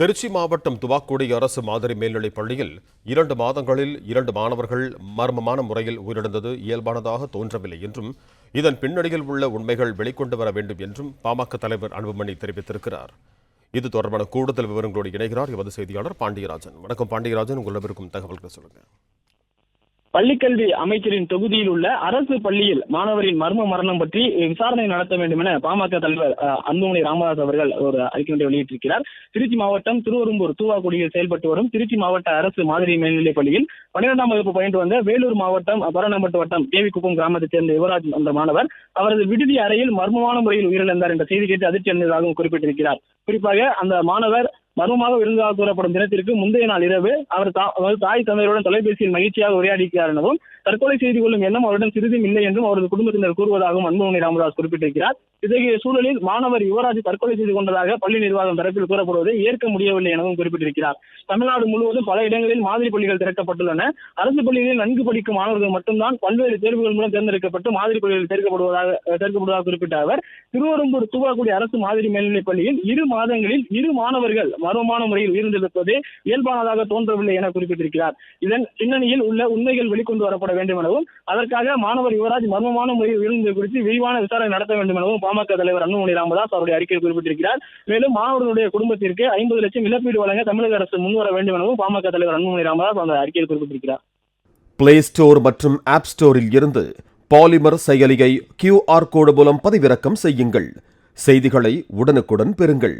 திருச்சி மாவட்டம் துவாக்குடி அரசு மாதிரி மேல்நிலைப் பள்ளியில் இரண்டு மாதங்களில் இரண்டு மாணவர்கள் மர்மமான முறையில் உயிரிழந்தது இயல்பானதாக தோன்றவில்லை என்றும் இதன் பின்னணியில் உள்ள உண்மைகள் வெளிக்கொண்டு வர வேண்டும் என்றும் பாமக தலைவர் அன்புமணி தெரிவித்திருக்கிறார். இது தொடர்பான கூடுதல் விவரங்களோடு இணைகிறார் எமது செய்தியாளர் பாண்டியராஜன். வணக்கம் பாண்டியராஜன். உங்களிடம் இருக்கும் தகவல்களை சொல்லுங்க பள்ளிக்கல்வி அமைச்சரின் தொகுதியில் உள்ள அரசு பள்ளியில் மாணவரின் மர்ம மரணம் பற்றி விசாரணை நடத்த வேண்டும் என பாமக தலைவர் அன்புமணி ராமதாஸ் அவர்கள் ஒரு அறிக்கை ஒன்றை வெளியிட்டிருக்கிறார். திருச்சி மாவட்டம் திருவரும்பூர் தூவாக்குடியில் செயல்பட்டு வரும் திருச்சி மாவட்ட அரசு மாதிரி மேல்நிலைப் பள்ளியில் பன்னிரெண்டாம் வகுப்பு பயின்று வந்த வேலூர் மாவட்டம் பரணம்பட்டு வட்டம் தேவிக்குப்பம் கிராமத்தைச் சேர்ந்த யுவராஜ் என்ற மாணவர் அவரது விடுதி அறையில் மர்மமான முறையில் உயிரிழந்தார் என்ற செய்தி கேட்டு அதிர்ச்சி அடைந்ததாகவும் குறிப்பிட்டிருக்கிறார். குறிப்பாக அந்த மாணவர் மர்மமாக விருந்தாக கூறப்படும் தினத்திற்கு முந்தைய நாள் இரவு அவர் தாய் தந்தையருடன் தொலைபேசியில் மகிழ்ச்சியாக உரையாடிக்கிறார் எனவும் தற்கொலை செய்து கொள்ளும் எண்ணம் அவரிடம் சிறிதும் இல்லை என்றும் அவரது குடும்பத்தினர் கூறுவதாகவும் அன்புமணி ராமதாஸ் குறிப்பிட்டிருக்கிறார். இத்தகைய சூழலில் மாணவர் யுவராஜ் தற்கொலை செய்து கொண்டதாக பள்ளி நிர்வாகம் தரப்பில் கூறப்படுவதை ஏற்க முடியவில்லை எனவும் குறிப்பிட்டிருக்கிறார். தமிழ்நாடு முழுவதும் பல இடங்களில் மாதிரி பள்ளிகள் திறக்கப்பட்டுள்ளன. அரசு பள்ளிகளில் நன்கு படிக்கும் மாணவர்கள் மட்டும்தான் பல்வேறு தேர்வுகள் மூலம் தேர்ந்தெடுக்கப்பட்டு மாதிரி பள்ளிகளில் சேர்க்கப்படுவதாக சேர்க்கப்படுவதாக குறிப்பிட்ட அவர் திருவெரும்பூர் தூவாக்குடி அரசு மாதிரி மேல்நிலைப் பள்ளியில் இரு மாதங்களில் இரு மாணவர்கள் மர்மமான முறையில் உயிர்ந்தெழுப்பது இயல்பானதாக தோன்றவில்லை என குறிப்பிட்டிருக்கிறார். இதன் பின்னணியில் உள்ள உண்மைகள் வெளிக்கொண்டு வரப்பட வேண்டும் எனவும் அதற்காக மாணவர் யுவராஜ் மர்மமான முறையில் உயிர்ந்தது குறித்து விரிவான விசாரணை நடத்த வேண்டும் எனவும் பாமக தலைவர் அன்புமணி ராமதாஸ் அவருடைய அறிக்கையில் குறிப்பிட்டிருக்கிறார். மேலும் மாணவர்களுடைய குடும்பத்திற்கு ஐம்பது லட்சம் இழப்பீடு வழங்க தமிழக அரசு முன்வர வேண்டும் எனவும் பாமக தலைவர் அன்புமணி ராமதாஸ் அந்த அறிக்கையில் குறிப்பிட்டிருக்கிறார். பிளே ஸ்டோர் மற்றும் ஆப் ஸ்டோரில் இருந்து பாலிமர் செயலியை கியூஆர் கோடு மூலம் பதிவிறக்கம் செய்யுங்கள். செய்திகளை உடனுக்குடன் பெறுங்கள்.